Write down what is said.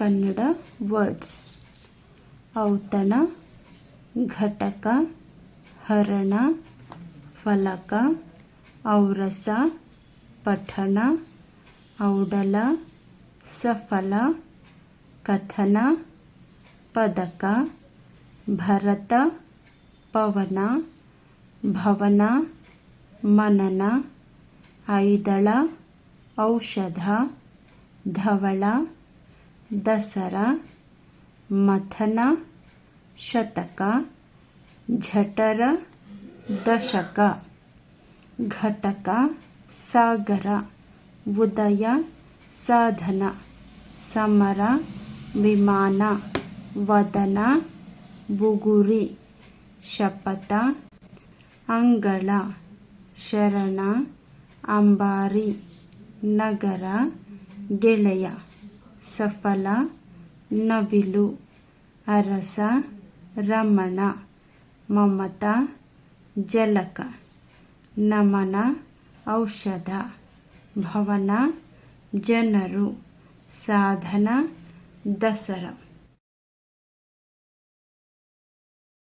Kannada words. ಔತಣ, ಘಟಕ, ಹರಣ, ಫಲಕ, ಔರಸ, ಪಠಣ, ಔಡಲ, ಸಫಲ, ಕಥನ, ಪದಕ, ಭರತ, ಪವನ, ಭವನ, ಮನನ, ಐದಳ, ಔಷಧ, ಧವಳ ದಸರ, ಮಥನ, ಶತಕ, ಝಟರ, ದಶಕ, ಘಟಕ, ಸಾಗರ, ಉದಯ, ಸಾಧನ, ಸಮರ, ವಿಮಾನ, ವದನ, ಬುಗುರಿ, ಶಪಥ, ಅಂಗಳ, ಶರಣ, ಅಂಬಾರಿ, ನಗರ, ಗೆಳೆಯ. ಸಫಲ ನವಿಲು ಅರಸ ರಮಣ ಮಮತ ಜಲಕ ನಮನ ಔಷಧ ಭವನ ಜನರು ಸಾಧನ ದಸರಾ.